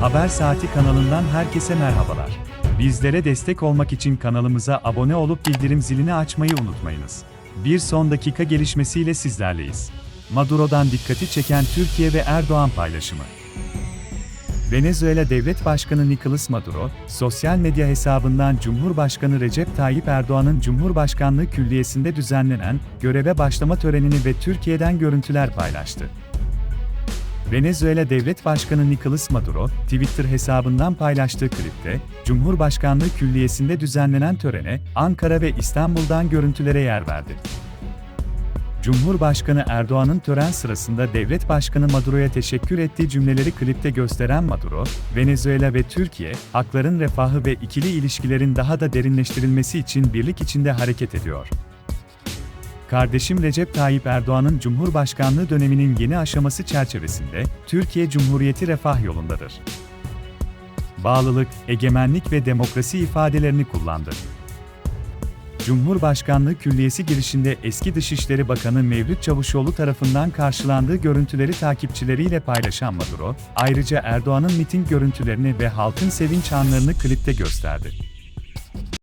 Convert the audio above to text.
Haber Saati kanalından herkese merhabalar. Bizlere destek olmak için kanalımıza abone olup bildirim zilini açmayı unutmayınız. Bir son dakika gelişmesiyle sizlerleyiz. Maduro'dan dikkati çeken Türkiye ve Erdoğan paylaşımı. Venezuela Devlet Başkanı Nicolas Maduro, sosyal medya hesabından Cumhurbaşkanı Recep Tayyip Erdoğan'ın Cumhurbaşkanlığı Külliyesi'nde düzenlenen göreve başlama törenini ve Türkiye'den görüntüler paylaştı. Venezuela Devlet Başkanı Nicolas Maduro, Twitter hesabından paylaştığı klipte, Cumhurbaşkanlığı Külliyesi'nde düzenlenen törene, Ankara ve İstanbul'dan görüntülere yer verdi. Cumhurbaşkanı Erdoğan'ın tören sırasında Devlet Başkanı Maduro'ya teşekkür ettiği cümleleri klipte gösteren Maduro, Venezuela ve Türkiye, hakların refahı ve ikili ilişkilerin daha da derinleştirilmesi için birlik içinde hareket ediyor. Kardeşim Recep Tayyip Erdoğan'ın Cumhurbaşkanlığı döneminin yeni aşaması çerçevesinde, Türkiye Cumhuriyeti refah yolundadır. Bağlılık, egemenlik ve demokrasi ifadelerini kullandı. Cumhurbaşkanlığı Külliyesi girişinde eski Dışişleri Bakanı Mevlüt Çavuşoğlu tarafından karşılandığı görüntüleri takipçileriyle paylaşan Maduro, ayrıca Erdoğan'ın miting görüntülerini ve halkın sevinç anlarını klipte gösterdi.